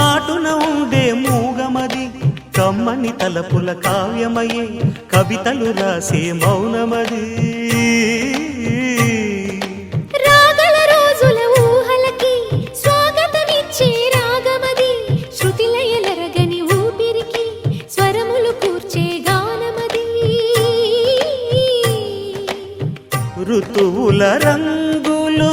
మాటున ఉండే మూగమది. కమ్మని తలపుల కావ్యమయే కవితలు రాసే మౌనమది. రాగల రోజుల ఊహలకి స్వాగతమిచ్చే రాగమది. శృతిలయలరగని ఊపిరికి స్వరములు కూర్చే గానమది. ఋతువుల రంగులు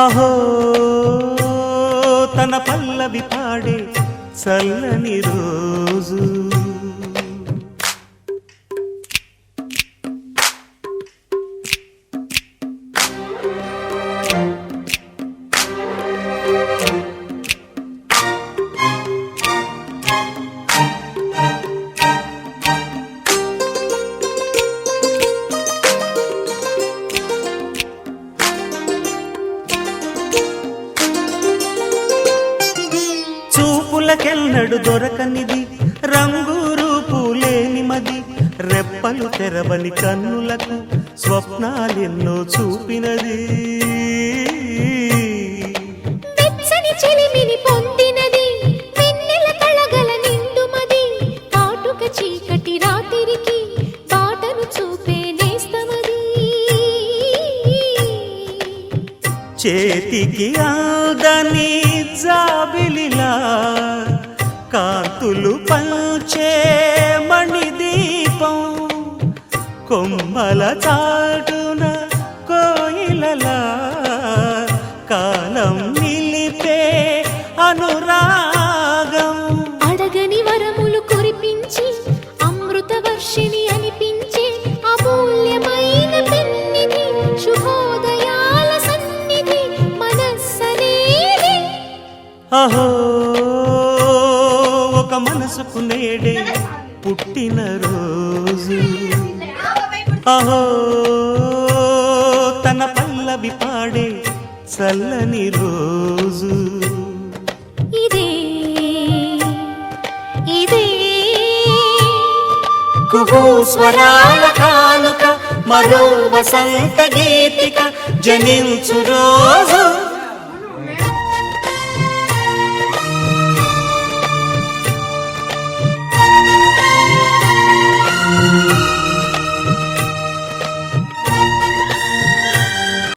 అహో తన పల్లవి పాడే చల్లని రోజు. thank you చూపులకెన్నడు దొరకనిది రంగు రూపు లేని మది. రెప్పలు తెరవని కన్నులకు స్వప్నాలెన్నో చూపినది. చీకటి రాత్రికి బాటను చూపే నేస్తమది చేతికి ఆదని కాంతులు పంచే మణిదీపం. కొమ్మల చాటున కోయిలలా కాలం నిలిపే అనురాగం. అడగని వరములు కురిపించి అమృత వర్షిణి అనిపించే అమూల్యమైన శుభోదయాల సన్నిధి మనస్సనేది. అహో మనసుకు పుట్టిన రోజు. అహో తన పల్లవి పాడే చల్లని రోజు. ఇదే ఇదే. కుహు స్వరాల కానుక మరో వసంత గీతిక జనించు రోజు.